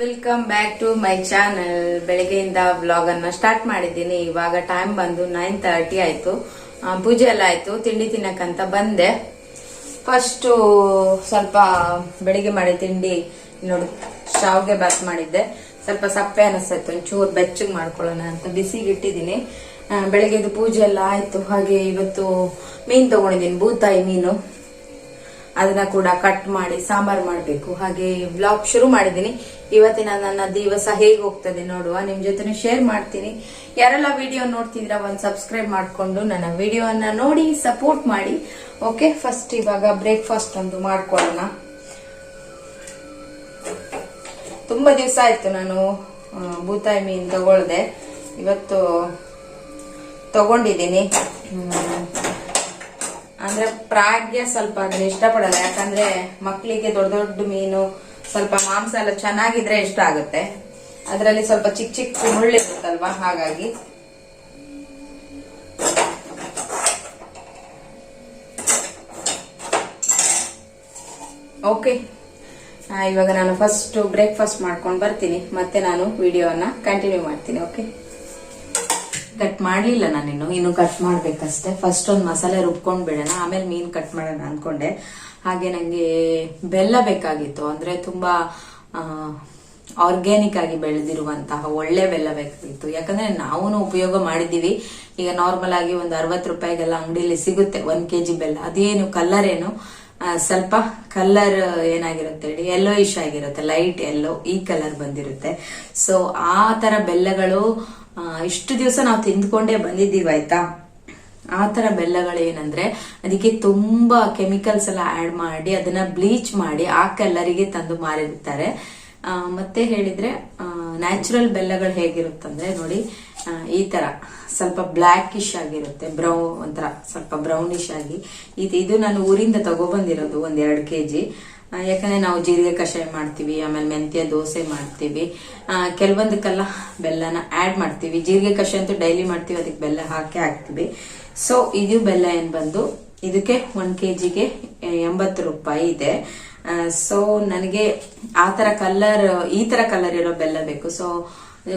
Welcome back to my channel ಬೆಳಗ್ಗೆಯಿಂದ vlog ಅನ್ನ start ಮಾಡಿದ್ದೀನಿ. ಇವಾಗ ಟೈಮ್ ಬಂದು ನೈನ್ ತರ್ಟಿ ಆಯ್ತು. ಪೂಜೆ ಎಲ್ಲ ಆಯ್ತು. ತಿಂಡಿ ತಿನ್ನಕ್ಕಂತ ಬಂದೆ. ಫಸ್ಟ್ ಸ್ವಲ್ಪ ಬೆಳಿಗ್ಗೆ ಮಾಡಿ ತಿಂಡಿ ನೋಡಿ ಶಾವ್ಗೆ ಬಾತ್ ಮಾಡಿದ್ದೆ. ಸ್ವಲ್ಪ ಸಪ್ಪೆ ಅನಿಸ್ತಾಯಿತ್ತು ಒಂಚೂರು ಬೆಚ್ಚಗೆ ಮಾಡ್ಕೊಳ್ಳೋಣ ಅಂತ ಬಿಸಿಗೆ ಇಟ್ಟಿದ್ದೀನಿ. ಬೆಳಗ್ಗೆದು ಪೂಜೆ ಎಲ್ಲ ಆಯ್ತು. ಹಾಗೆ ಇವತ್ತು ಮೀನು ತಗೊಂಡಿದ್ದೀನಿ ಬೂತಾಯಿ ಮೀನು. ಅದನ್ನ ಕೂಡ ಕಟ್ ಮಾಡಿ, ಸಾಂಬಾರ್ ಮಾಡಬೇಕು. ಹಾಗೆ ವ್ಲಾಗ್ ಶುರು ಮಾಡಿದ್ದೀನಿ. ಇವತ್ತಿನ ನನ್ನ ದಿವಸ ಹೇಗೆ ಹೋಗ್ತದೆ ನೋಡುವ, ನಿಮ್ ಜೊತೆ ಶೇರ್ ಮಾಡ್ತೀನಿ. ಯಾರೆಲ್ಲ ವಿಡಿಯೋ ನೋಡ್ತಿದ್ರ ಒಂದ್ ಸಬ್ಸ್ಕ್ರೈಬ್ ಮಾಡ್ಕೊಂಡು ನನ್ನ ವಿಡಿಯೋನ ನೋಡಿ ಸಪೋರ್ಟ್ ಮಾಡಿ. ಓಕೆ ಫಸ್ಟ್ ಇವಾಗ ಬ್ರೇಕ್ಫಾಸ್ಟ್ ಒಂದು ಮಾಡ್ಕೊಳ್ಳೋಣ. ತುಂಬಾ ದಿವಸ ಆಯ್ತು ನಾನು ಬೂತಾಯಿ ಮೀನ್ ತಗೊಳ್ದೆ. ಇವತ್ತು ತಗೊಂಡಿದ್ದೀನಿ. ಅಂದ್ರೆ ಪ್ರಾಗ್ಯ ಸ್ವಲ್ಪ ಅದನ್ನ ಇಷ್ಟಪಡಲ್ಲ, ಯಾಕಂದ್ರೆ ಮಕ್ಕಳಿಗೆ ದೊಡ್ಡ ದೊಡ್ಡ ಮೀನು ಸ್ವಲ್ಪ ಮಾಂಸ ಎಲ್ಲ ಚೆನ್ನಾಗಿದ್ರೆ ಇಷ್ಟ ಆಗುತ್ತೆ. ಅದರಲ್ಲಿ ಸ್ವಲ್ಪ ಚಿಕ್ಕ ಚಿಕ್ಕ ಮುಳ್ಳಿರುತ್ತಲ್ವಾ ಹಾಗಾಗಿ. ಓಕೆ ಇವಾಗ ನಾನು ಫಸ್ಟ್ ಬ್ರೇಕ್ಫಾಸ್ಟ್ ಮಾಡ್ಕೊಂಡು ಬರ್ತೀನಿ. ಮತ್ತೆ ನಾನು ವಿಡಿಯೋನ ಕಂಟಿನ್ಯೂ ಮಾಡ್ತೀನಿ ಓಕೆ ಕಟ್ ಮಾಡ್ಲಿಲ್ಲ ನಾನಿನ್ನು. ಇನ್ನು ಕಟ್ ಮಾಡ್ಬೇಕಷ್ಟೇ. ಫಸ್ಟ್ ಒಂದು ಮಸಾಲೆ ರುಬ್ಕೊಂಡ್ ಬಿಡೋಣ. ಆಮೇಲೆ ಮೀನ್ ಕಟ್ ಮಾಡೋಣ ಅನ್ಕೊಂಡೆ. ಹಾಗೆ ನಂಗೆ ಬೆಲ್ಲ ಬೇಕಾಗಿತ್ತು. ಅಂದ್ರೆ ತುಂಬಾ ಆರ್ಗ್ಯಾನಿಕ್ ಆಗಿ ಬೆಳೆದಿರುವಂತಹ ಒಳ್ಳೆ ಬೆಲ್ಲ ಬೇಕಾಗಿತ್ತು. ಯಾಕಂದ್ರೆ ನಾವು ಉಪಯೋಗ ಮಾಡಿದ್ದೀವಿ. ಈಗ ನಾರ್ಮಲ್ ಆಗಿ ಒಂದು ಅರವತ್ತು ರೂಪಾಯಿಗೆಲ್ಲ ಅಂಗಡಿಯಲ್ಲಿ ಸಿಗುತ್ತೆ. ಒಂದ್ ಕೆಜಿ ಬೆಲ್ಲ. ಅದೇನು ಕಲರ್ ಏನು? ಸ್ವಲ್ಪ ಕಲರ್ ಏನಾಗಿರುತ್ತೆ ಹೇಳಿ? ಎಲ್ಲೋ ಇಶ್ ಆಗಿರುತ್ತೆ. ಲೈಟ್ ಎಲ್ಲೋ ಈ ಕಲರ್ ಬಂದಿರುತ್ತೆ. ಸೊ ಆ ತರ ಬೆಲ್ಲಗಳು ಇಷ್ಟು ದಿವಸ ನಾವು ತಿಂದ್ಕೊಂಡೇ ಬಂದಿದ್ದೀವಿ, ಆಯ್ತಾ? ಆ ಥರ ಬೆಲ್ಲಗಳು ಏನಂದ್ರೆ ಅದಕ್ಕೆ ತುಂಬಾ ಕೆಮಿಕಲ್ಸ್ ಎಲ್ಲ ಆಡ್ ಮಾಡಿ, ಅದನ್ನ ಬ್ಲೀಚ್ ಮಾಡಿ ಆ ಕಲರಿಗೆ ತಂದು ಮಾರಿರ್ತಾರೆ ಮತ್ತೆ ಹೇಳಿದ್ರೆ ನ್ಯಾಚುರಲ್ ಬೆಲ್ಲಗಳು ಹೇಗಿರುತ್ತಂದ್ರೆ ನೋಡಿ ಈ ತರ ಸ್ವಲ್ಪ ಬ್ಲ್ಯಾಕಿಶ್ ಆಗಿರುತ್ತೆ ಬ್ರೌನ್ ಒಂಥರ ಸ್ವಲ್ಪ ಬ್ರೌನಿಶ್ ಆಗಿ. ಇದು ನಾನು ಊರಿಂದ ತಗೊಬಂದಿರೋದು ಒಂದ್ ಎರಡು ಕೆಜಿ. ಯಾಕಂದ್ರೆ ನಾವು ಜೀರಿಗೆ ಕಷಾಯ ಮಾಡ್ತೀವಿ, ಆಮೇಲೆ ಮೆಂತ್ಯ ದೋಸೆ ಮಾಡ್ತೀವಿ. ಕೆಲವೊಂದಕ್ಕೆಲ್ಲ ಬೆಲ್ಲನ ಆಡ್ ಮಾಡ್ತೀವಿ. ಜೀರಿಗೆ ಕಷಾಯ ಅಂತೂ ಡೈಲಿ ಮಾಡ್ತೀವಿ, ಅದಕ್ಕೆ ಬೆಲ್ಲ ಹಾಕಿ ಹಾಕ್ತೀವಿ. ಸೊ ಇದು ಬೆಲ್ಲ ಏನು ಬಂದು, ಇದಕ್ಕೆ ಒನ್ ಕೆ ಜಿಗೆ ಎಂಬತ್ತು ರೂಪಾಯಿ ಇದೆ. ಸೊ ನನಗೆ ಆ ತರ ಕಲರ್ ಈ ತರ ಕಲರ್ ಇರೋ ಬೆಲ್ಲ ಬೇಕು. ಸೊ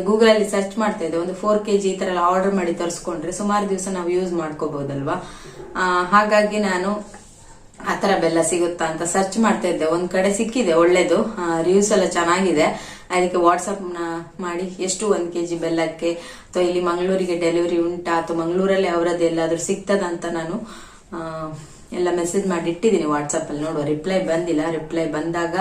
ಗೂಗಲ್ ಅಲ್ಲಿ ಸರ್ಚ್ ಮಾಡ್ತಾ ಇದ್ದೆ, ಒಂದು ಫೋರ್ ಕೆ ಜಿ ಈ ತರ ಎಲ್ಲ ಆರ್ಡರ್ ಮಾಡಿ ತರಿಸ್ಕೊಂಡ್ರೆ ಸುಮಾರು ದಿವಸ ನಾವು ಯೂಸ್ ಮಾಡ್ಕೋಬೋದಲ್ವಾ? ಹಾಗಾಗಿ ನಾನು ಆ ತರ ಬೆಲ್ಲ ಸಿಗುತ್ತಾ ಅಂತ ಸರ್ಚ್ ಮಾಡ್ತಾ ಇದ್ದೆ. ಒಂದ್ ಕಡೆ ಸಿಕ್ಕಿದೆ, ಒಳ್ಳೇದು. ರಿವ್ಯೂಸ್ ಎಲ್ಲ ಚೆನ್ನಾಗಿದೆ. ಅದಕ್ಕೆ ವಾಟ್ಸಪ್ ಮಾಡಿ, ಎಷ್ಟು ಒಂದ್ ಕೆಜಿ ಬೆಲ್ಲಕ್ಕೆ? ಅಥವಾ ಇಲ್ಲಿ ಮಂಗಳೂರಿಗೆ ಡೆಲಿವರಿ ಉಂಟಾ? ಅಥವಾ ಮಂಗಳೂರಲ್ಲಿ ಅವರದ್ದು ಎಲ್ಲಾದ್ರೂ ಸಿಗ್ತದಂತ ನಾನು ಎಲ್ಲ ಮೆಸೇಜ್ ಮಾಡಿ ಇಟ್ಟಿದ್ದೀನಿ ವಾಟ್ಸಪ್ ಅಲ್ಲಿ ನೋಡುವ. ರಿಪ್ಲೈ ಬಂದಿಲ್ಲ. ರಿಪ್ಲೈ ಬಂದಾಗ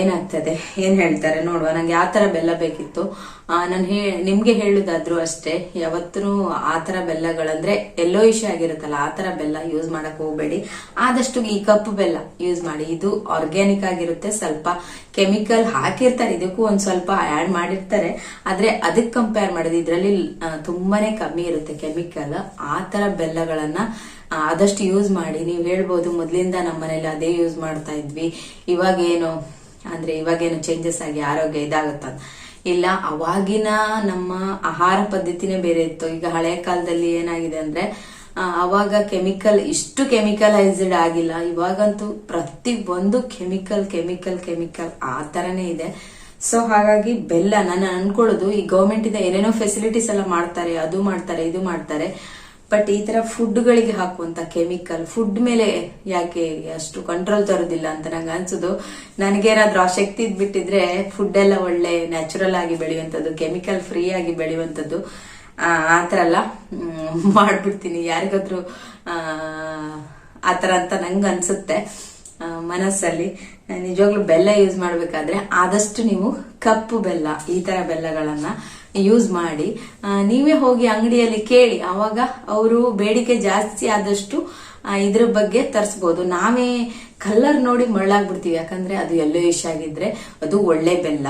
ಏನಾಗ್ತದೆ? ಏನ್ ಹೇಳ್ತಾರೆ? ನೋಡುವ. ನಂಗೆ ಆ ತರ ಬೆಲ್ಲ ಬೇಕಿತ್ತು. ನಾನು ಹೇ, ನಿಮ್ಗೆ ಹೇಳುದಾದ್ರು ಅಷ್ಟೇ. ಯಾವತ್ತೂ ಆ ತರ ಬೆಲ್ಲಗಳಂದ್ರೆ ಎಲ್ಲೋ ಇಶ್ ಆಗಿರುತ್ತಲ್ಲ, ಆ ತರ ಬೆಲ್ಲ ಯೂಸ್ ಮಾಡಕ್ ಹೋಗ್ಬೇಡಿ. ಆದಷ್ಟು ಈ ಕಪ್ಪು ಬೆಲ್ಲ ಯೂಸ್ ಮಾಡಿ. ಇದು ಆರ್ಗ್ಯಾನಿಕ್ ಆಗಿರುತ್ತೆ. ಸ್ವಲ್ಪ ಕೆಮಿಕಲ್ ಹಾಕಿರ್ತಾರೆ. ಇದಕ್ಕೂ ಒಂದ್ ಸ್ವಲ್ಪ ಆಡ್ ಮಾಡಿರ್ತಾರೆ. ಆದ್ರೆ ಅದಕ್ಕೆ ಕಂಪೇರ್ ಮಾಡೋದು, ಇದರಲ್ಲಿ ತುಂಬಾನೇ ಕಮ್ಮಿ ಇರುತ್ತೆ ಕೆಮಿಕಲ್ ಆ ತರ ಬೆಲ್ಲಗಳನ್ನ ಆದಷ್ಟು ಯೂಸ್ ಮಾಡಿ. ನೀವು ಹೇಳ್ಬೋದು, ಮೊದ್ಲಿಂದ ನಮ್ಮ ಮನೇಲಿ ಅದೇ ಯೂಸ್ ಮಾಡ್ತಾ ಇದ್ವಿ. ಇವಾಗ ಏನು ಅಂದ್ರೆ ಇವಾಗೇನು ಚೇಂಜಸ್ ಆಗಿ ಆರೋಗ್ಯ ಇದಾಗುತ್ತ? ಇಲ್ಲ, ಅವಾಗಿನ ನಮ್ಮ ಆಹಾರ ಪದ್ಧತಿನೇ ಬೇರೆ ಇತ್ತು. ಈಗ ಹಳೆಯ ಕಾಲದಲ್ಲಿ ಏನಾಗಿದೆ ಅಂದ್ರೆ ಅವಾಗ ಕೆಮಿಕಲ್ ಇಷ್ಟು ಕೆಮಿಕಲೈಸ್ಡ್ ಆಗಿಲ್ಲ. ಇವಾಗಂತೂ ಪ್ರತಿ ಒಂದು ಕೆಮಿಕಲ್ ಕೆಮಿಕಲ್ ಕೆಮಿಕಲ್ ಆ ತರನೇ ಇದೆ. ಸೊ ಹಾಗಾಗಿ ಬೆಲ್ಲ, ನಾನು ಅನ್ಕೊಳ್ಳೋದು, ಈ ಗೌರ್ಮೆಂಟ್ ಇಂದ ಏನೇನೋ ಫೆಸಿಲಿಟೀಸ್ ಎಲ್ಲ ಮಾಡ್ತಾರೆ, ಅದು ಮಾಡ್ತಾರೆ, ಇದು ಮಾಡ್ತಾರೆ. ಬಟ್ ಈ ತರ ಫುಡ್ ಗಳಿಗೆ ಹಾಕುವಂತ ಕೆಮಿಕಲ್ ಫುಡ್ ಮೇಲೆ ಯಾಕೆ ಅಷ್ಟು ಕಂಟ್ರೋಲ್ ತರೋದಿಲ್ಲ ಅಂತ ನಂಗೆ ಅನ್ಸುದು. ನನಗೇನಾದ್ರೂ ಆ ಶಕ್ತಿ ಇದ್ಬಿಟ್ಟಿದ್ರೆ ಫುಡ್ ಎಲ್ಲ ಒಳ್ಳೆ ನ್ಯಾಚುರಲ್ ಆಗಿ ಬೆಳೆಯುವಂಥದ್ದು ಕೆಮಿಕಲ್ ಫ್ರೀ ಆಗಿ ಬೆಳೆಯುವಂಥದ್ದು, ಆ ಥರ ಎಲ್ಲ ಮಾಡ್ಬಿಡ್ತೀನಿ. ಯಾರಿಗಾದ್ರೂ, ಆ ಥರ ಅಂತ ನಂಗೆ ಅನ್ಸುತ್ತೆ ಮನಸ್ಸಲ್ಲಿ. ನಿಜವಾಗ್ಲೂ ಬೆಲ್ಲ ಯೂಸ್ ಮಾಡ್ಬೇಕಾದ್ರೆ ಆದಷ್ಟು ನೀವು ಕಪ್ಪು ಬೆಲ್ಲ, ಈ ತರ ಬೆಲ್ಲಗಳನ್ನ ಯೂಸ್ ಮಾಡಿ ನೀವೇ ಹೋಗಿ ಅಂಗಡಿಯಲ್ಲಿ ಕೇಳಿ ಅವಾಗ ಅವರು ಬೇಡಿಕೆ ಜಾಸ್ತಿ ಆದಷ್ಟು ಇದ್ರ ಬಗ್ಗೆ ತರಿಸ್ಬೋದು. ನಾವೇ ಕಲರ್ ನೋಡಿ ಮರಳಾಗ್ಬಿಡ್ತೀವಿ ಯಾಕಂದ್ರೆ ಅದು ಎಲ್ಲೋ ಇಶ್ ಆಗಿದ್ರೆ ಅದು ಒಳ್ಳೆ ಬೆಲ್ಲ.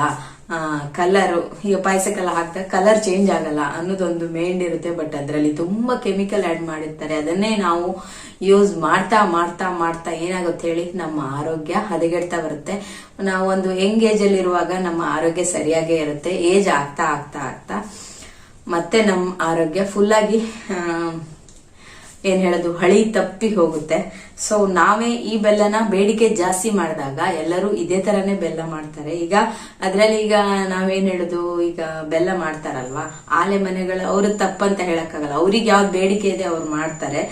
ಕಲರ್ ಈಗ ಪಾಯಸಕ್ಕೆಲ್ಲ ಹಾಕ್ದಾಗ ಕಲರ್ ಚೇಂಜ್ ಆಗಲ್ಲ ಅನ್ನೋದೊಂದು ಮೇಂಡ್ ಇರುತ್ತೆ ಬಟ್ ಅದರಲ್ಲಿ ತುಂಬಾ ಕೆಮಿಕಲ್ ಆಡ್ ಮಾಡಿರ್ತಾರೆ. ಅದನ್ನೇ ನಾವು ಯೂಸ್ ಮಾಡ್ತಾ ಮಾಡ್ತಾ ಮಾಡ್ತಾ ಏನಾಗುತ್ತೆ ಹೇಳಿ? ನಮ್ಮ ಆರೋಗ್ಯ ಹದಗೆಡ್ತಾ ಬರುತ್ತೆ. ನಾವು ಒಂದು ಯಂಗ್ ಏಜ್ ಅಲ್ಲಿ ಇರುವಾಗ ನಮ್ಮ ಆರೋಗ್ಯ ಸರಿಯಾಗೇ ಇರುತ್ತೆ. ಏಜ್ ಆಗ್ತಾ ಆಗ್ತಾ ಆಗ್ತಾ ಮತ್ತೆ ನಮ್ಮ ಆರೋಗ್ಯ ಫುಲ್ ಆಗಿ ಆ, ಏನ್ ಹೇಳೋದು, ಹಳಿ ತಪ್ಪಿ ಹೋಗುತ್ತೆ. ಸೊ ನಾವೇ ಈ ಬೆಲ್ಲನ ಬೇಡಿಕೆ ಜಾಸ್ತಿ ಮಾಡಿದಾಗ ಎಲ್ಲರೂ ಇದೇ ತರನೇ ಬೆಲ್ಲ ಮಾಡ್ತಾರೆ. ಈಗ ಅದ್ರಲ್ಲಿ ಈಗ ನಾವೇನ್ ಹೇಳುದು, ಈಗ ಬೆಲ್ಲ ಮಾಡ್ತಾರಲ್ವಾ, ಆಲೆ ಮನೆಗಳು ಅವ್ರ ತಪ್ಪಂತ ಹೇಳಕ್ಕಾಗಲ್ಲ. ಅವ್ರಿಗೆ ಯಾವ್ದು ಬೇಡಿಕೆ ಇದೆ ಅವ್ರು ಮಾಡ್ತಾರೆ.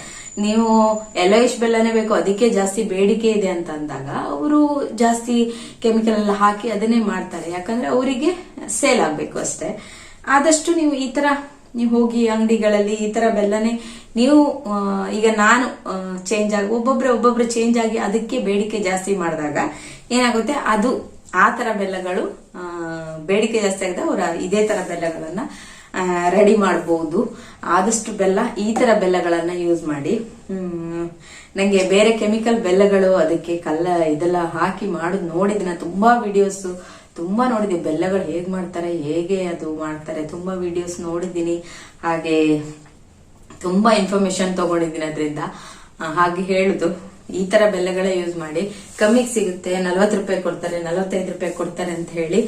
ನೀವು ಎಲ್ಲೋ ಇಷ್ಟು ಬೆಲ್ಲನೇ ಬೇಕು, ಅದಕ್ಕೆ ಜಾಸ್ತಿ ಬೇಡಿಕೆ ಇದೆ ಅಂತ ಅಂದಾಗ ಅವರು ಜಾಸ್ತಿ ಕೆಮಿಕಲ್ ಎಲ್ಲ ಹಾಕಿ ಅದನ್ನೇ ಮಾಡ್ತಾರೆ. ಯಾಕಂದ್ರೆ ಅವರಿಗೆ ಸೇಲ್ ಆಗ್ಬೇಕು ಅಷ್ಟೇ. ಆದಷ್ಟು ನೀವು ಈ ತರ ನೀವು ಹೋಗಿ ಅಂಗಡಿಗಳಲ್ಲಿ ಈ ತರ ಬೆಲ್ಲನೇ ನೀವು ಈಗ ನಾನು ಚೇಂಜ್ ಆಗಿ, ಒಬ್ಬೊಬ್ರೆ ಒಬ್ಬೊಬ್ರು ಚೇಂಜ್ ಆಗಿ ಅದಕ್ಕೆ ಬೇಡಿಕೆ ಜಾಸ್ತಿ ಮಾಡಿದಾಗ ಏನಾಗುತ್ತೆ? ಅದು ಆ ತರ ಬೆಲ್ಲಗಳು ಬೇಡಿಕೆ ಜಾಸ್ತಿ ಆಗಿದೆ, ಅವರ ಇದೇ ತರ ಬೆಲ್ಲಗಳನ್ನ ರೆಡಿ ಮಾಡಬಹುದು ಆದಷ್ಟು ಬೆಲ್ಲ ಈ ತರ ಬೆಲ್ಲಗಳನ್ನ ಯೂಸ್ ಮಾಡಿ. ನನಗೆ ನಂಗೆ ಬೇರೆ ಕೆಮಿಕಲ್ ಬೆಲ್ಲಗಳು ಅದಕ್ಕೆ ಕಲ್ಲ ಇದೆಲ್ಲ ಹಾಕಿ ಮಾಡೋದು ನೋಡಿದ್ರೆ ತುಂಬಾ ವಿಡಿಯೋಸ್ ತುಂಬಾ ನೋಡಿದೆ ಬೆಲ್ಲಗಳು ಹೇಗ್ ಮಾಡ್ತಾರೆ, ಹೇಗೆ ಅದು ಮಾಡ್ತಾರೆ. ತುಂಬಾ ವಿಡಿಯೋಸ್ ನೋಡಿದ್ದೀನಿ ಹಾಗೆ ತುಂಬಾ ಇನ್ಫಾರ್ಮೇಶನ್ ತಗೊಂಡಿದ್ದೀನಿ ಅದರಿಂದ. ಹಾಗೆ ಹೇಳುದು. ಈ ತರ ಬೆಲ್ಲಗಳೇ ಯೂಸ್ ಮಾಡಿ ಕಮ್ಮಿಗೆ ಸಿಗುತ್ತೆ, ನಲ್ವತ್ತು ರೂಪಾಯಿ ಕೊಡ್ತಾರೆ, ನಲವತ್ತೈದು ರೂಪಾಯಿ ಕೊಡ್ತಾರೆ ಅಂತ ಹೇಳಿ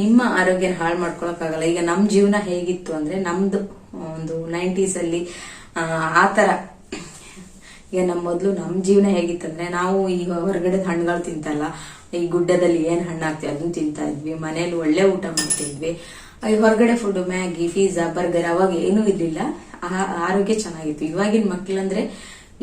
ನಿಮ್ಮ ಆರೋಗ್ಯನ ಹಾಳು ಮಾಡ್ಕೊಳಕ್ಕಾಗಲ್ಲ. ಈಗ ನಮ್ ಜೀವನ ಹೇಗಿತ್ತು ಅಂದ್ರೆ ನಮ್ದು ಒಂದು ನೈಂಟೀಸ್ ಅಲ್ಲಿ ಆ ತರ ಈಗ ನಮ್ಮ ಮೊದಲು ನಮ್ಮ ಜೀವನ ಹೇಗಿತ್ತಂದ್ರೆ ನಾವು ಈಗ ಹೊರಗಡೆ ಹಣ್ಣುಗಳು ತಿಂತಲ್ಲ, ಈ ಗುಡ್ಡದಲ್ಲಿ ಏನು ಹಣ್ಣು ಹಾಕ್ತಿವಿ ಅದನ್ನ ತಿಂತಾ ಇದ್ವಿ, ಮನೇಲಿ ಒಳ್ಳೆ ಊಟ ಮಾಡ್ತಿದ್ವಿ ಹೊರಗಡೆ ಫುಡ್ ಮ್ಯಾಗಿ ಪಿಜ್ಜಾ ಬರ್ಗರ್ ಅವಾಗ ಏನೂ ಇರಲಿಲ್ಲ. ಆರೋಗ್ಯ ಚೆನ್ನಾಗಿತ್ತು. ಇವಾಗಿನ ಮಕ್ಳಂದ್ರೆ,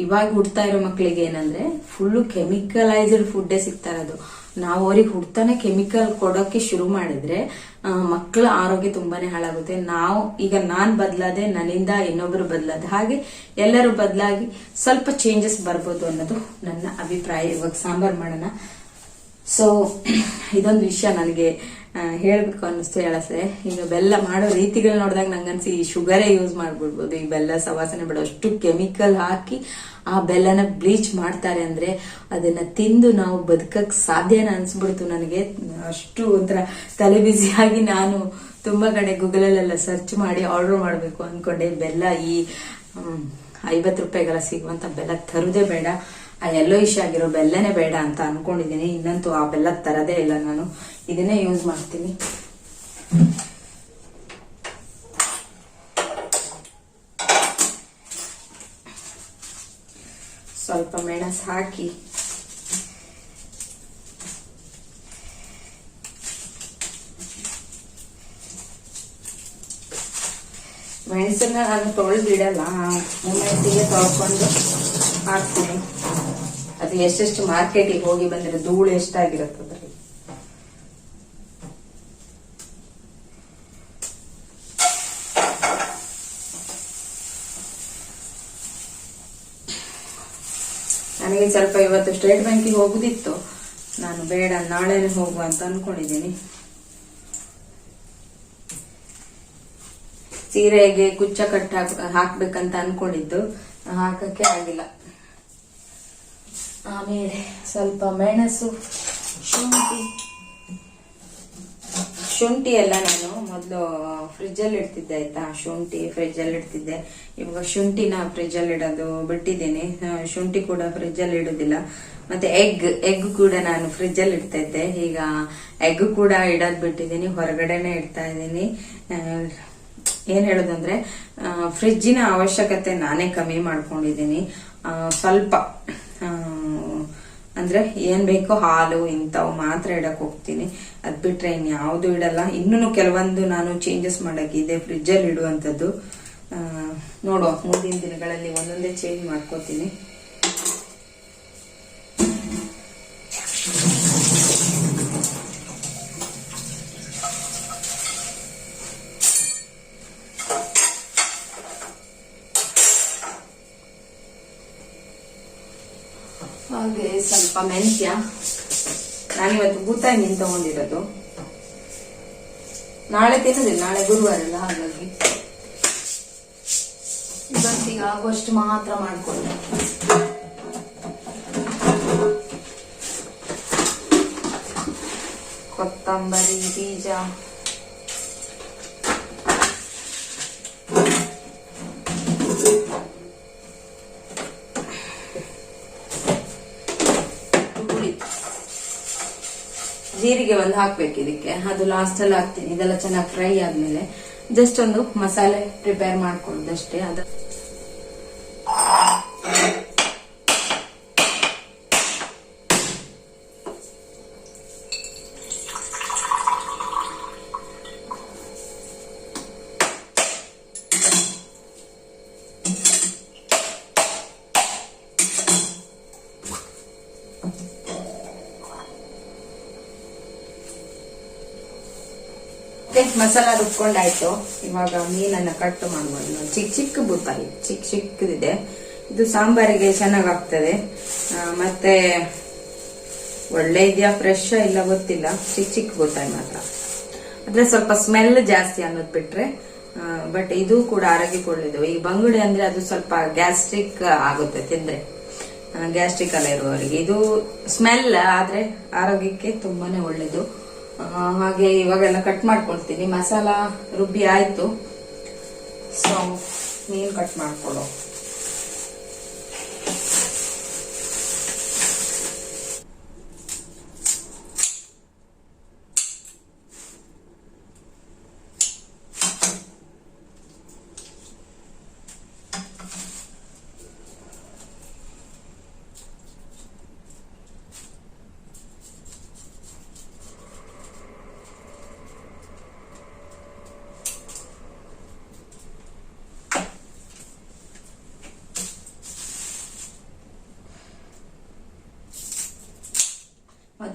ಇವಾಗ ಹುಡ್ತಾ ಇರೋ ಮಕ್ಕಳಿಗೆ ಏನಂದ್ರೆ ಫುಲ್ಲು ಕೆಮಿಕಲೈಸ್ಡ್ ಫುಡ್ಡೇ ಸಿಗ್ತಾ ಇರೋದು. ನಾವು ಅವ್ರಿಗೆ ಹುಡ್ತಾನೆ ಕೆಮಿಕಲ್ ಕೊಡೋಕೆ ಶುರು ಮಾಡಿದ್ರೆ ಮಕ್ಕಳ ಆರೋಗ್ಯ ತುಂಬಾನೇ ಹಾಳಾಗುತ್ತೆ. ನಾವು, ಈಗ ನಾನ್ ಬದಲಾದೆ, ನನ್ನಿಂದ ಇನ್ನೊಬ್ರು ಬದಲಾದ, ಹಾಗೆ ಎಲ್ಲರೂ ಬದಲಾಗಿ ಸ್ವಲ್ಪ ಚೇಂಜಸ್ ಬರ್ಬೋದು ಅನ್ನೋದು ನನ್ನ ಅಭಿಪ್ರಾಯ. ಇವಾಗ ಸಾಂಬಾರ್ ಮಾಡೋಣ. ಸೊ ಇದೊಂದು ವಿಷಯ ನನಗೆ. ಹೇಳ್ಬೇಕು ಅನ್ನಿಸ್ತು ಹೇಳಸೆ. ಇನ್ನು ಬೆಲ್ಲ ಮಾಡೋ ರೀತಿಗಳು ನೋಡಿದಾಗ ನಂಗನ್ಸಿ ಈ ಶುಗರೇ ಯೂಸ್ ಮಾಡ್ಬಿಡ್ಬೋದು. ಈ ಬೆಲ್ಲ ಸವಾಸನೆ ಬೇಡ ಅಷ್ಟು ಕೆಮಿಕಲ್ ಹಾಕಿ ಆ ಬೆಲ್ಲನ ಬ್ಲೀಚ್ ಮಾಡ್ತಾರೆ ಅಂದ್ರೆ ಅದನ್ನ ತಿಂದು ನಾವು ಬದುಕಕ್ ಸಾಧ್ಯನ ಅನ್ಸ್ಬಿಡ್ತು ನನಗೆ. ಅಷ್ಟು ಒಂಥರ ತಲೆ ಬಿಸಿಯಾಗಿ ನಾನು ತುಂಬಾ ಕಡೆ ಗೂಗಲಲ್ಲೆಲ್ಲ ಸರ್ಚ್ ಮಾಡಿ ಆರ್ಡರ್ ಮಾಡಬೇಕು ಅನ್ಕೊಂಡೆ. ಬೆಲ್ಲ ಈ ಐವತ್ತು ರೂಪಾಯಿಗೆಲ್ಲ ಸಿಗುವಂತ ಬೆಲ್ಲ ತರುದೇ ಬೇಡ. ಆ ಎಲ್ಲೋ ಇಶ್ ಆಗಿರೋ ಬೆಲ್ಲನೇ ಬೇಡ ಅಂತ ಅನ್ಕೊಂಡಿದ್ದೀನಿ ಇನ್ನಂತೂ ಆ ಬೆಲ್ಲ ತರದೇ ಇಲ್ಲ ನಾನು. ಇದನ್ನೇ ಯೂಸ್ ಮಾಡ್ತೀನಿ. ಸ್ವಲ್ಪ ಮೆಣಸು ಹಾಕಿ. ಮೆಣಸನ್ನ ನಾನು ತೊಳೆದಿಡಲ್ಲ ಮೆಣಸಿಗೆ ತೊಳ್ಕೊಂಡು ಹಾಕ್ತೀನಿ. ಅದು ಎಷ್ಟೆಷ್ಟು ಮಾರ್ಕೆಟಿಗೆ ಹೋಗಿ ಬಂದರೆ ಧೂಳು ಎಷ್ಟಾಗಿರುತ್ತೆ. ನನಗೆ ಸ್ವಲ್ಪ ಇವತ್ತು ಸ್ಟೇಟ್ ಬ್ಯಾಂಕಿಗೆ ಹೋಗುದಿತ್ತು. ನಾನು ಬೇಡ, ನಾಳೆನೆ ಹೋಗುವ ಅಂತ ಅನ್ಕೊಂಡಿದ್ದೀನಿ. ಸೀರೆಗೆ ಕುಚ್ಚ ಕಟ್ ಹಾಕ್ ಹಾಕ್ಬೇಕಂತ ಅನ್ಕೊಂಡಿದ್ದು. ಹಾಕಕ್ಕೆ ಆಗಿಲ್ಲ. ಆಮೇಲೆ ಸ್ವಲ್ಪ ಮೆಣಸು, ಶುಂಠಿ. ಶುಂಠಿ ಎಲ್ಲ ನಾನು ಮೊದಲು ಫ್ರಿಜ್ಜಲ್ಲಿ ಇಡ್ತಿದ್ದೆ, ಆಯ್ತಾ? ಶುಂಠಿ ಫ್ರಿಜ್ಜಲ್ಲಿ ಇಡ್ತಿದ್ದೆ. ಇವಾಗ ಶುಂಠಿನ ಫ್ರಿಜ್ಜಲ್ಲಿ ಇಡೋದು ಬಿಟ್ಟಿದ್ದೀನಿ. ಶುಂಠಿ ಕೂಡ ಫ್ರಿಜ್ಜಲ್ಲಿ ಇಡೋದಿಲ್ಲ. ಮತ್ತೆ ಎಗ್ ಎಗ್ ಕೂಡ ನಾನು ಫ್ರಿಜ್ಜಲ್ಲಿ ಇಡ್ತಾ ಇದ್ದೆ ಈಗ ಎಗ್ ಕೂಡ ಇಡೋದ್ ಬಿಟ್ಟಿದ್ದೀನಿ, ಹೊರಗಡೆನೆ ಇಡ್ತಾ ಇದ್ದೀನಿ. ಏನ್ ಹೇಳೋದಂದ್ರೆ ಫ್ರಿಜ್ಜಿನ ಅವಶ್ಯಕತೆ ನಾನೇ ಕಮ್ಮಿ ಮಾಡ್ಕೊಂಡಿದ್ದೀನಿ. ಸ್ವಲ್ಪ. ಅಂದ್ರೆ ಏನ್ ಬೇಕೋ ಹಾಲು ಇಂಥವು ಮಾತ್ರ ಇಡಕ್ ಹೋಗ್ತೀನಿ. ಅದ್ ಬಿಟ್ರೆ ಇನ್ ಯಾವ್ದು ಇಡಲ್ಲ. ಇನ್ನೂ ಕೆಲವೊಂದು ನಾನು ಚೇಂಜಸ್ ಮಾಡಕ್ಕಿದೆ ಫ್ರಿಜ್ಜಲ್ಲಿ ಇಡುವಂಥದ್ದು. ಆ, ನೋಡುವ ಮುಂದಿನ ದಿನಗಳಲ್ಲಿ ಒಂದೊಂದೇ ಚೇಂಜ್ ಮಾಡ್ಕೋತೀನಿ ಹಾಗೆ ಸ್ವಲ್ಪ ಮೆಂತ್ಯ ನಾನಿವತ್ತು ಬೂತಾಯಿ ಮೀನು ತಗೊಂಡಿರೋದು. ನಾಳೆ ತಿನ್ನೋದಿಲ್ಲ, ನಾಳೆ ಗುರುವಾರ ಅಲ್ಲ, ಹಾಗಾಗಿ. ಇವತ್ತಿಗೆ ಆಗುವಷ್ಟು ಮಾತ್ರ ಮಾಡ್ಕೊಳ್ಳಿ ಕೊತ್ತಂಬರಿ, ಬೀಜ. ಜೀರಿಗೆ ಒಂದು ಹಾಕ್ಬೇಕು ಇದಕ್ಕೆ. ಅದು ಲಾಸ್ಟ್ ಅಲ್ಲಿ ಹಾಕ್ತೀನಿ. ಇದೆಲ್ಲ ಚೆನ್ನಾಗಿ ಫ್ರೈ ಆದ್ಮೇಲೆ ಜಸ್ಟ್ ಒಂದು ಮಸಾಲೆ ಪ್ರಿಪೇರ್ ಮಾಡ್ಕೊಳ್ಳೋದಷ್ಟೇ. ಅದ ಮಸಾಲ ರುಬ್ಕೊಂಡಾಯ್ತು. ಇವಾಗ ಮೀನನ್ನ ಕಟ್ ಮಾಡ್ಬೋದು. ಚಿಕ್ಕ ಚಿಕ್ಕ ಬೂತಾಯಿ ಚಿಕ್ಕ ಚಿಕ್ಕದಿದೆ. ಇದು ಸಾಂಬಾರಿಗೆ ಚೆನ್ನಾಗಾಗ್ತದೆ. ಮತ್ತೆ ಒಳ್ಳೆ ಇದೆಯಾ ಫ್ರೆಶ್ ಇಲ್ಲ ಗೊತ್ತಿಲ್ಲ. ಚಿಕ್ಕ ಚಿಕ್ಕ ಬೂತಾಯಿ ಮಾತ್ರ. ಅಂದ್ರೆ ಸ್ವಲ್ಪ ಸ್ಮೆಲ್ ಜಾಸ್ತಿ ಅನ್ನೋದು ಬಿಟ್ರೆ ಬಟ್ ಇದು ಕೂಡ ಆರೋಗ್ಯಕ್ಕೆ ಒಳ್ಳೇದು ಈ ಬಂಗುಡೆ ಅಂದ್ರೆ ಅದು ಸ್ವಲ್ಪ ಗ್ಯಾಸ್ಟ್ರಿಕ್ ಆಗುತ್ತೆ ತಿಂದ್ರೆ. ಗ್ಯಾಸ್ಟ್ರಿಕ್ ಅಲ್ಲ ಇರುವವರಿಗೆ. ಇದು ಸ್ಮೆಲ್ ಆದ್ರೆ ಆರೋಗ್ಯಕ್ಕೆ ತುಂಬಾನೇ ಒಳ್ಳೇದು. ಹಾಗೆ ಇವಾಗೆಲ್ಲ ಕಟ್ ಮಾಡ್ಕೊಳ್ತೀನಿ. ಮಸಾಲ ರುಬ್ಬಿ ಆಯ್ತು. ಸೊ ಮೀನ್ ಕಟ್ ಮಾಡ್ಕೊಳ್ಳೋ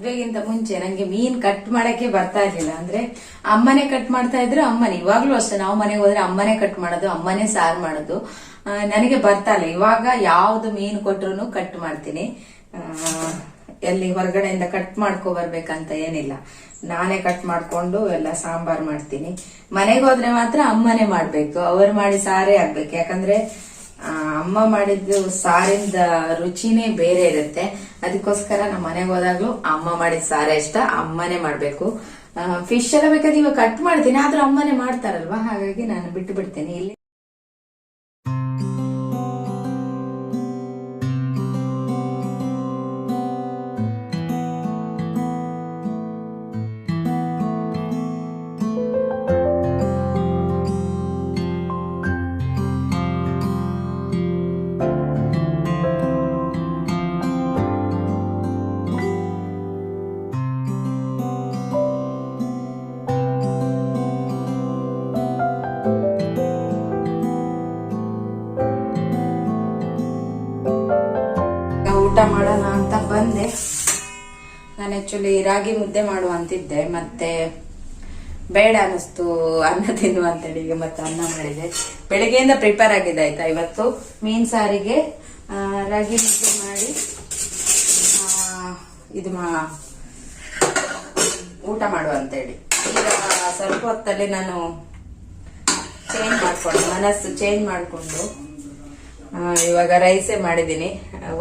ಮದ್ವೆಗಿಂತ ಮುಂಚೆ ನಂಗೆ ಮೀನ್ ಕಟ್ ಮಾಡಕ್ಕೆ ಬರ್ತಾ ಇರ್ಲಿಲ್ಲ. ಅಂದ್ರೆ ಅಮ್ಮನೆ ಕಟ್ ಮಾಡ್ತಾ ಇದ್ರು, ಅಮ್ಮನೇ. ಇವಾಗ್ಲೂ ಅಷ್ಟೇ. ನಾವು ಮನೆಗೆ ಹೋದ್ರೆ ಅಮ್ಮನೇ ಕಟ್ ಮಾಡೋದು, ಅಮ್ಮನೇ ಸಾರು ಮಾಡೋದು. ನನಗೆ ಬರ್ತಾ ಇಲ್ಲ. ಇವಾಗ ಯಾವ್ದು ಮೀನ್ ಕೊಟ್ರು ಕಟ್ ಮಾಡ್ತೀನಿ. ಎಲ್ಲಿ ಹೊರಗಡೆಯಿಂದ ಕಟ್ ಮಾಡ್ಕೊ ಬರ್ಬೇಕಂತ ಏನಿಲ್ಲ. ನಾನೇ ಕಟ್ ಮಾಡ್ಕೊಂಡು ಎಲ್ಲ ಸಾಂಬಾರ್ ಮಾಡ್ತೀನಿ. ಮನೆಗೆ ಹೋದ್ರೆ ಮಾತ್ರ ಅಮ್ಮನೇ ಮಾಡ್ಬೇಕು. ಅವ್ರು ಮಾಡಿ ಸಾರೇ ಆಗ್ಬೇಕು. ಯಾಕಂದ್ರೆ ಅಮ್ಮ ಮಾಡಿದ್ದು ಸಾರಿಂದ ರುಚಿನೇ ಬೇರೆ ಇರುತ್ತೆ. ಅದಕ್ಕೋಸ್ಕರ ನಮ್ಮ ಮನೆಗೆ ಹೋದಾಗ್ಲೂ ಅಮ್ಮ ಮಾಡಿದ ಸಾರೇ ಇಷ್ಟ, ಅಮ್ಮನೇ ಮಾಡ್ಬೇಕು. ಫಿಶ್ ಎಲ್ಲ ಬೇಕಾದ್ರೆ ಇವಾಗ ಕಟ್ ಮಾಡ್ತೀನಿ, ಆದ್ರೂ ಅಮ್ಮನೇ ಮಾಡ್ತಾರಲ್ವಾ? ಹಾಗಾಗಿ ನಾನು ಬಿಟ್ಟು ಬಿಡ್ತೇನೆ. ಇಲ್ಲಿ ಆಕ್ಚುಲಿ ರಾಗಿ ಮುದ್ದೆ ಮಾಡುವ ಅಂತಿದ್ದೆ ಮತ್ತೆ ಬೇಡ ಅನ್ನಿಸ್ತು ಅನ್ನ ತಿನ್ನುವ ಅಂತೇಳಿ ಈಗ ಮತ್ತೆ ಅನ್ನ ಮಾಡಿದೆ. ಬೆಳಿಗ್ಗೆಯಿಂದ ಪ್ರಿಪೇರ್ ಆಗಿದೆ ಆಯ್ತಾ ಇವತ್ತು? ಮೀನ್ ಸಾರಿಗೆ ರಾಗಿ ಮುದ್ದೆ ಮಾಡಿ ಇದು ಮಾ, ಊಟ ಮಾಡುವ ಅಂತೇಳಿ. ಈಗ ಸ್ವಲ್ಪ ಹೊತ್ತಲ್ಲಿ ನಾನು ಚೇಂಜ್ ಮಾಡ್ಕೊಂಡು, ಮನಸ್ಸು ಚೇಂಜ್ ಮಾಡಿಕೊಂಡು ಇವಾಗ ರೈಸೇ ಮಾಡಿದ್ದೀನಿ.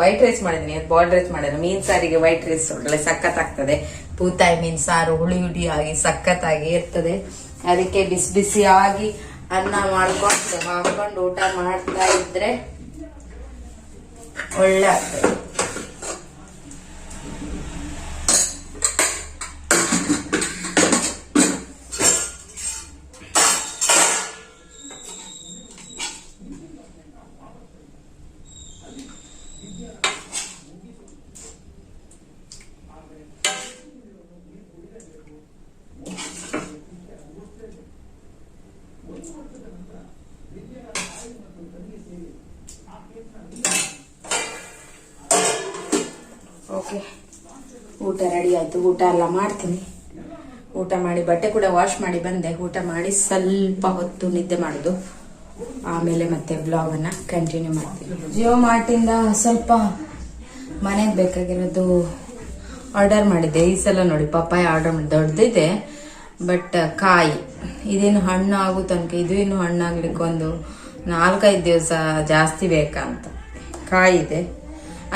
ವೈಟ್ ರೈಸ್ ಮಾಡಿದ್ದೀನಿ. ಬಾಯ್ಲ್ಡ್ ರೈಸ್ ಮಾಡಿದ್ದೀನಿ ಮೀನ್ ಸಾರಿಗೆ ವೈಟ್ ರೈಸ್ ಒಳ್ಳೆ ಸಖತ್ತಾಗ್ತದೆ ಪೂತಾಯಿ ಮೀನ್ ಸಾರು ಹುಳಿ ಹುಳಿ ಆಗಿ ಸಖತ್ತಾಗಿ ಇರ್ತದೆ. ಅದಕ್ಕೆ ಬಿಸಿ ಬಿಸಿಯಾಗಿ ಅನ್ನ ಮಾಡ್ಕೊಂಡು ಹಾಕೊಂಡು ಊಟ ಮಾಡ್ತಾ ಇದ್ರೆ ಒಳ್ಳೆ ಆಗ್ತದೆ. ಊಟ ಎಲ್ಲ ಮಾಡ್ತೀನಿ. ಊಟ ಮಾಡಿ ಬಟ್ಟೆ ಕೂಡ ವಾಶ್ ಮಾಡಿ ಬಂದೆ. ಊಟ ಮಾಡಿ ಸ್ವಲ್ಪ ಹೊತ್ತು ನಿದ್ದೆ ಮಾಡುದು. ಆಮೇಲೆ ಮತ್ತೆ ಬ್ಲಾಗ್ ಅನ್ನ ಕಂಟಿನ್ಯೂ ಮಾಡ್ತೀನಿ. ಜಿಯೋ ಮಾರ್ಟಿಂದ ಸ್ವಲ್ಪ ಮನೆಗೆ ಬೇಕಾಗಿರೋದು ಆರ್ಡರ್ ಮಾಡಿದ್ದೆ. ಈ ಸಲ ನೋಡಿ, ಪಪ್ಪಾಯ ಆರ್ಡರ್ ಮಾಡಿ ದೊಡ್ಡದಿದೆ ಬಟ್ ಕಾಯಿ. ಇದೇನು ಹಣ್ಣು ಆಗೋ ತನಕ, ಇದು ಇನ್ನು ಹಣ್ಣಾಗ್ಲಿಕ್ಕೆ ಒಂದು ನಾಲ್ಕೈದು ದಿವಸ ಜಾಸ್ತಿ ಬೇಕಂತ ಕಾಯಿ ಇದೆ.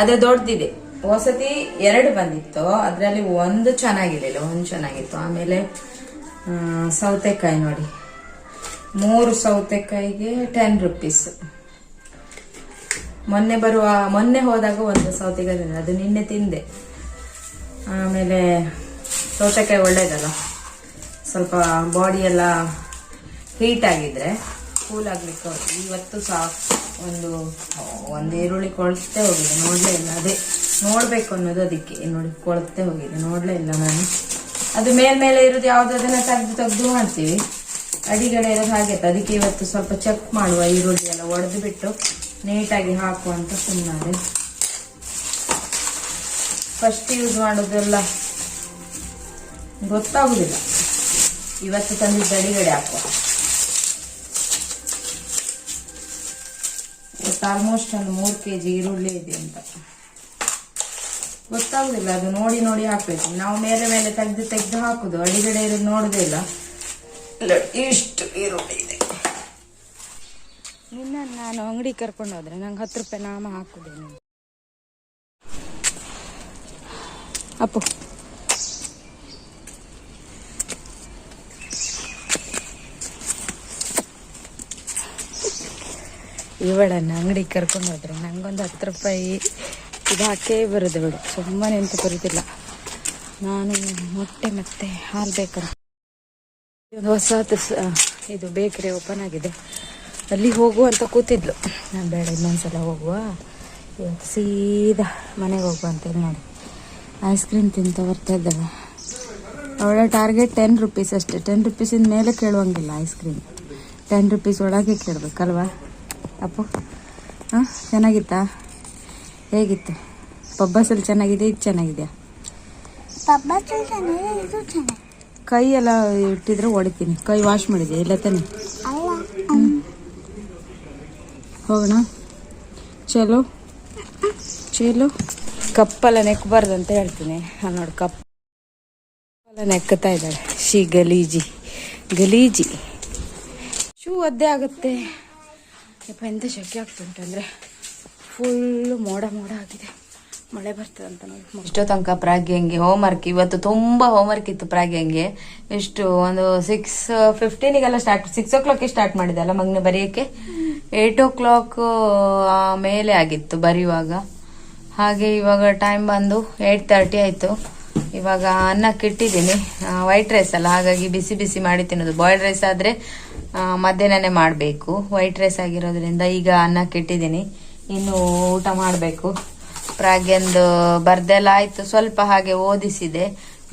ಅದೇ ದೊಡ್ಡದಿದೆ ವಸತಿ ಎರಡು ಬಂದಿತ್ತು. ಅದರಲ್ಲಿ ಒಂದು ಚೆನ್ನಾಗಿರ್ಲಿಲ್ಲ ಒಂದು ಚೆನ್ನಾಗಿತ್ತು. ಆಮೇಲೆ ಸೌತೆಕಾಯಿ ನೋಡಿ. ಮೂರು ಸೌತೆಕಾಯಿಗೆ ಟೆನ್ ರುಪೀಸ್ ಮೊನ್ನೆ ಬರುವ, ಮೊನ್ನೆ ಹೋದಾಗ ಒಂದು ಸೌತೆಕಾಯಿ ಅದು ನಿನ್ನೆ ತಿಂದೆ. ಆಮೇಲೆ ಸೌತೆಕಾಯಿ ಒಳ್ಳೇದಲ್ಲ? ಸ್ವಲ್ಪ ಬಾಡಿ ಎಲ್ಲ ಹೀಟ್ ಆಗಿದ್ರೆ ಕೂಲ್ ಆಗ್ಲಿಕ್ಕೆ ಇವತ್ತು ಸಹ ಒಂದು ಒಂದು ಈರುಳ್ಳಿ ಕೊಳ್ತೆ ಹೋಗಿದೆ. ನೋಡ್ಲೇ ಇಲ್ಲ. ಅದೇ ನೋಡ್ಬೇಕು ಅನ್ನೋದು ಅದಕ್ಕೆ ನೋಡಿ ಕೊಳತೆ ಹೋಗಿದೆ. ನೋಡ್ಲೇ ಇಲ್ಲ ನಾನು. ಅದು ಮೇಲ್ಮೇಲೆ ಇರೋದು ಯಾವ್ದು ಅದನ್ನ ತೆಗೆದು ತೆಗೆದು ಮಾಡ್ತೀವಿ. ಅಡಿಗಡೆ ಇರೋದು ಹಾಗೆ ಅದಕ್ಕೆ ಇವತ್ತು ಸ್ವಲ್ಪ ಚೆಕ್ ಮಾಡುವ ಈರುಳ್ಳಿ ಎಲ್ಲ ಒಡೆದು ಬಿಟ್ಟು ನೀಟಾಗಿ ಹಾಕುವಂತ ಸುಮ್ಮನೆ ಫಸ್ಟ್ ಯೂಸ್ ಮಾಡೋದೆಲ್ಲ ಗೊತ್ತಾಗುದಿಲ್ಲ. ಇವತ್ತು ತಂದಿದ್ದ ಅಡಿಗಡೆ ಹಾಕುವ. ಇವತ್ತು ಆಲ್ಮೋಸ್ಟ್ ಒಂದು ಮೂರು ಕೆ ಜಿ ಈರುಳ್ಳಿ ಇದೆ ಅಂತ. ಗೊತ್ತಾಗುದಿಲ್ಲ ಅದು ನೋಡಿ ನೋಡಿ ಹಾಕ್ಬೇಕು. ನಾವು ಮೇಲೆ ಮೇಲೆ ತೆಗೆದು ತೆಗೆದು ಹಾಕುದು ಅಡಿಗಡೆ ಇರೋದು ನೋಡುದೇ ಇಲ್ಲ. ಇಲ್ಲ, ಇಷ್ಟು ಈರುಳ್ಳಿ ಇದೆ. ನಿನ್ನ ನಾನು ಅಂಗಡಿ ಕರ್ಕೊಂಡು ಹೋದ್ರೆ ನಂಗೆ ಹತ್ತು ರೂಪಾಯಿ ನಾಮ ಹಾಕುದೇನು ಅಪ್ಪು. ಇವಳನ್ನ ಅಂಗಡಿ ಕರ್ಕೊಂಡು ಹೋದ್ರು. ನಂಗೊಂದು ಹತ್ತು ರೂಪಾಯಿ ಇದು ಹಾಕೇ ಬರೋದು ಬಿಡು. ಸುಮ್ಮನೆ ಅಂತ ಬರೋದಿಲ್ಲ ನಾನು ಮೊಟ್ಟೆ ಮತ್ತೆ ಹಾಲು ಬೇಕಂತ. ಒಂದು ಹೊಸ ಇದು ಬೇಕರಿ ಓಪನ್ ಆಗಿದೆ. ಅಲ್ಲಿ ಹೋಗು ಅಂತ ಕೂತಿದ್ಲು. ನಾನು ಬೇಡ, ಇನ್ನೊಂದ್ಸಲ ಹೋಗುವ. ಇವತ್ತು ಸೀದಾ ಮನೆಗೆ ಹೋಗುವ ಅಂತೇಳಿ ನೋಡಿ. ಐಸ್ ಕ್ರೀಮ್ ತಿಂತ ಬರ್ತಾ ಇದ್ದಾವೆ ಅವಳ ಟಾರ್ಗೆಟ್ ಟೆನ್ ರುಪೀಸ್ ಅಷ್ಟೇ. ಟೆನ್ ರುಪೀಸಿಂದ ಮೇಲೆ ಕೇಳುವಂಗಿಲ್ಲ ಐಸ್ ಕ್ರೀಮ್ ಟೆನ್ ರುಪೀಸ್ ಒಳಗೆ ಕೇಳಬೇಕಲ್ವಾ? ಅಪ್ಪು. ಹಾಂ ಚೆನ್ನಾಗಿತ್ತಾ? ಹೇಗಿತ್ತು? ಪಬ್ಬಸಲ್ಲಿ ಚೆನ್ನಾಗಿದೆ ಇದು ಚೆನ್ನಾಗಿದೆಯಾ ಕೈ ಎಲ್ಲ ಇಟ್ಟಿದ್ರೆ ಹೊಡಿತೀನಿ ಕೈ ವಾಶ್ ಮಾಡಿದೆ ಇಲ್ಲ ತಾನೆ? ಹೋಗೋಣ. ಚಲೋ. ಚಲೋ. ಕಪ್ಪೆಲ್ಲ ನೆಕ್ಕಬಾರ್ದು ಅಂತ ಹೇಳ್ತೀನಿ. ನೋಡಿ ಕಪ್ಪೆಲ್ಲ ನೆಕ್ಕತಾ ಇದ್ದಾಳೆ. ಶಿ ಗಲೀಜಿ. ಗಲೀಜಿ. ಶೂ ಒದ್ದೆ ಆಗುತ್ತೆ. ಯಪ್ಪ, ಎಂತ ಶೆಕೆ ಆಗ್ತುಂಟಂದರೆ ಫುಲ್ಲು ಮೋಡ ಮೋಡ ಆಗಿದೆ. ಮಳೆ ಬರ್ತದೆ ಅಂತ ನೋಡಿ ಇಷ್ಟೋ ತನಕ ಪ್ರಾಗ್ಯಂಗೆ ಹೋಮ್ವರ್ಕ್ ಇವತ್ತು ತುಂಬಾ ಹೋಮ್ವರ್ಕ್ ಇತ್ತು ಪ್ರಾಗ್ಯಂಗೆ ಎಷ್ಟು, ಒಂದು ಸಿಕ್ಸ್ ಫಿಫ್ಟೀನಿಗೆಲ್ಲ start six o'clock start ಮಾಡಿದೆ ಅಲ್ಲ ಮಗನ ಬರೆಯೋಕ್ಕೆ? ಏಟ್ ಓ ಕ್ಲಾಕ್ ಮೇಲೆ ಆಗಿತ್ತು ಬರೆಯುವಾಗ. ಹಾಗೆ ಇವಾಗ ಟೈಮ್ ಬಂದು ಏಟ್ ತರ್ಟಿ ಆಯ್ತು. ಇವಾಗ ಅನ್ನಕ್ಕೆ ಇಟ್ಟಿದ್ದೀನಿ. ವೈಟ್ ರೈಸ್ ಅಲ್ಲ, ಹಾಗಾಗಿ ಬಿಸಿ ಬಿಸಿ ಮಾಡಿ ತಿನ್ನೋದು. ಬಾಯ್ಲ್ಡ್ ರೈಸ್ ಆದರೆ ಮಧ್ಯಾಹ್ನನೇ ಮಾಡಬೇಕು. ವೈಟ್ ರೈಸ್ ಆಗಿರೋದ್ರಿಂದ ಈಗ ಅನ್ನಕ್ಕೆ ಇಟ್ಟಿದ್ದೀನಿ. ಇನ್ನು ಊಟ ಮಾಡಬೇಕು. ಪ್ರಾಗ್ಯಂದು ಬರ್ದೆಲ್ಲ ಆಯಿತು. ಸ್ವಲ್ಪ ಹಾಗೆ ಓದಿಸಿದೆ.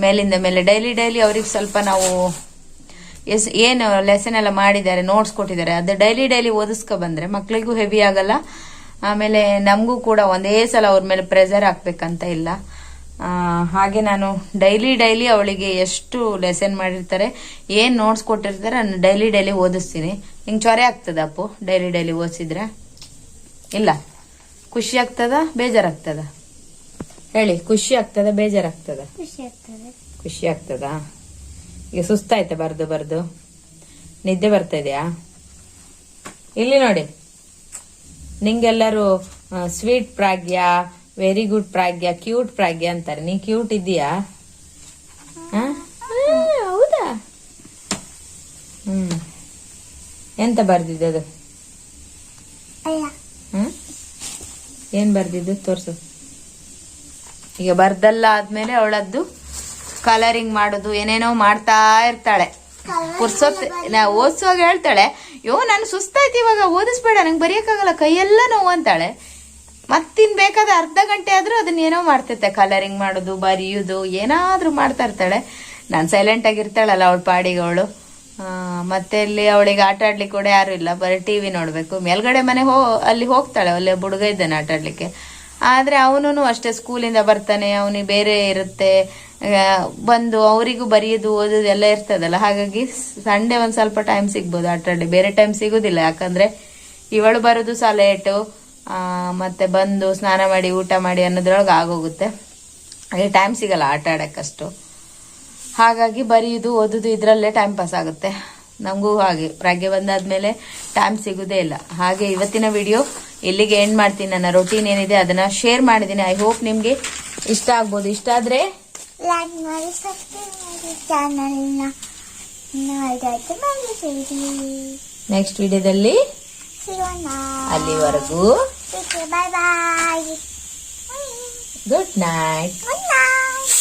ಮೇಲಿಂದ ಮೇಲೆ ಡೈಲಿ ಡೈಲಿ ಅವ್ರಿಗೆ ಸ್ವಲ್ಪ ನಾವು ಎಸ್, ಏನು ಲೆಸನ್ ಎಲ್ಲ ಮಾಡಿದ್ದಾರೆ ನೋಟ್ಸ್ ಕೊಟ್ಟಿದ್ದಾರೆ. ಅದು ಡೈಲಿ ಡೈಲಿ ಓದಿಸ್ಕೊ ಬಂದರೆ ಮಕ್ಕಳಿಗೂ ಹೆವಿ ಆಗಲ್ಲ. ಆಮೇಲೆ ನಮಗೂ ಕೂಡ ಒಂದೇ ಸಲ ಅವ್ರ ಮೇಲೆ ಪ್ರೆಸರ್ ಹಾಕ್ಬೇಕಂತ ಇಲ್ಲ. ಹಾಗೆ ನಾನು ಡೈಲಿ ಡೈಲಿ ಅವಳಿಗೆ ಎಷ್ಟು ಲೆಸನ್ ಮಾಡಿರ್ತಾರೆ ಏನ್ ನೋಟ್ಸ್ ಕೊಟ್ಟಿರ್ತಾರೆ ನಾನು ಡೈಲಿ ಡೈಲಿ ಓದಿಸ್ತೀನಿ. ನಿಂಗೆ ಚೊರೆ ಆಗ್ತದ ಅಪ್ಪು? Daily daily ಓದಿಸಿದ್ರೆ? ಇಲ್ಲ. ಖುಷಿ ಆಗ್ತದ ಬೇಜಾರಾಗ್ತದ? ಹೇಳಿ ಖುಷಿ ಆಗ್ತದ ಬೇಜಾರಾಗ್ತದ? ಖುಷಿ ಆಗ್ತದ. ಈಗ ಸುಸ್ತಾಯ್ತಾ ಬರ್ದು ಬರ್ದು? ನಿದ್ದೆ ಬರ್ತಾ ಇದೆಯಾ? ಇಲ್ಲಿ ನೋಡಿ. ನಿಂಗೆಲ್ಲರೂ sweet Pragya very good Pragya cute Pragya ಅಂತಾರೆ. ನೀ ಕ್ಯೂಟ್ ಇದೀಯಾ ಹೌದಾ? ಹ್ಮ್. ಎಂತ ಬರ್ದಿದ್ದು ಅದು? ಏನ್ ಬರ್ದಿದ್ದು? ತೋರ್ಸು. ಈಗ ಬರ್ದಲ್ಲ ಆದ್ಮೇಲೆ ಅವಳದ್ದು ಕಲರಿಂಗ್ ಮಾಡೋದು ಏನೇನೋ ಮಾಡ್ತಾ ಇರ್ತಾಳೆ. ಪುರ್ಸೊತ್ ನಾ ಓದಿಸುವಾಗ ಹೇಳ್ತಾಳೆ ಯೋ ನಾನು ಸುಸ್ತಾಯ್ತು ಇವಾಗ ಓದಿಸ್ಬೇಡ ನಂಗೆ ಬರೆಯಕ್ಕಾಗಲ್ಲ ಕೈಯೆಲ್ಲ ನೋವು ಅಂತಾಳೆ. ಮತ್ತಿನ್ ಬೇಕಾದ ಅರ್ಧ ಗಂಟೆ ಆದ್ರೂ ಅದನ್ನ ಏನೋ ಮಾಡ್ತೈತೆ ಕಲರಿಂಗ್ ಮಾಡೋದು, ಬರೆಯೋದು, ಏನಾದ್ರೂ ಮಾಡ್ತಾ ಇರ್ತಾಳೆ. ನಾನು ಸೈಲೆಂಟ್ ಆಗಿರ್ತಾಳಲ್ಲ ಅವಳ ಪಾಡಿಗೆ ಅವಳು ಮತ್ತೆ ಇಲ್ಲಿ ಅವಳಿಗೆ ಆಟ ಆಡ್ಲಿಕ್ಕೆ ಕೂಡ ಯಾರು ಇಲ್ಲ. ಬರೀ ಟಿವಿ ನೋಡ್ಬೇಕು. ಮೇಲ್ಗಡೆ ಮನೆ ಹೋ, ಅಲ್ಲಿ ಹೋಗ್ತಾಳೆ, ಅಲ್ಲಿ ಹುಡುಗ ಇದ್ದಾನೆ ಆಟ ಆಡ್ಲಿಕ್ಕೆ. ಆದ್ರೆ ಅವನು ಅಷ್ಟೇ ಸ್ಕೂಲಿಂದ ಬರ್ತಾನೆ, ಅವನಿಗೆ ಬೇರೆ ಇರುತ್ತೆ. ಬಂದು ಅವರಿಗೂ ಬರೆಯೋದು, ಓದೋದು ಎಲ್ಲ ಇರ್ತದಲ್ಲ. ಹಾಗಾಗಿ ಸಂಡೇ ಒಂದ್ ಸ್ವಲ್ಪ ಟೈಮ್ ಸಿಗ್ಬೋದು ಆಟ ಆಡಿ ಬೇರೆ ಟೈಮ್ ಸಿಗುದಿಲ್ಲ. ಯಾಕಂದ್ರೆ ಇವಳು ಬರೋದು ಸಹ ಲೇಟು ಮತ್ತೆ ಬಂದು ಸ್ನಾನ ಮಾಡಿ ಊಟ ಮಾಡಿ ಅನ್ನೋದ್ರೊಳಗೆ ಆಗೋಗುತ್ತೆ. ಹಾಗೆ ಟೈಮ್ ಸಿಗಲ್ಲ ಆಟ ಆಡೋಕ್ಕಷ್ಟು. ಹಾಗಾಗಿ ಬರೆಯೋದು ಓದೋದು ಇದರಲ್ಲೇ ಟೈಮ್ ಪಾಸ್ ಆಗುತ್ತೆ. ನಮಗೂ ಹಾಗೆ ಪ್ರಾಗ್ಯ ಬಂದಾದ್ಮೇಲೆ ಟೈಮ್ ಸಿಗೋದೇ ಇಲ್ಲ. ಹಾಗೆ ಇವತ್ತಿನ ವಿಡಿಯೋ ಎಲ್ಲಿಗೆ ಎಂಡ್ ಮಾಡ್ತೀನಿ ನನ್ನ ರೊಟೀನ್ ಏನಿದೆ ಅದನ್ನ ಶೇರ್ ಮಾಡಿದ್ದೀನಿ. ಐ ಹೋಪ್ ನಿಮಗೆ ಇಷ್ಟ ಆಗ್ಬೋದು. ಇಷ್ಟ ಆದ್ರೆ ಲೈಕ್ ಮಾಡಿ ಸಬ್ಸ್ಕ್ರೈಬ್ ಮಾಡಿ ನೆಕ್ಸ್ಟ್ ವಿಡಿಯೋದಲ್ಲಿ ಸಿಗೋಣ ಅಲ್ಲಿವರೆಗೂ bye bye good night good night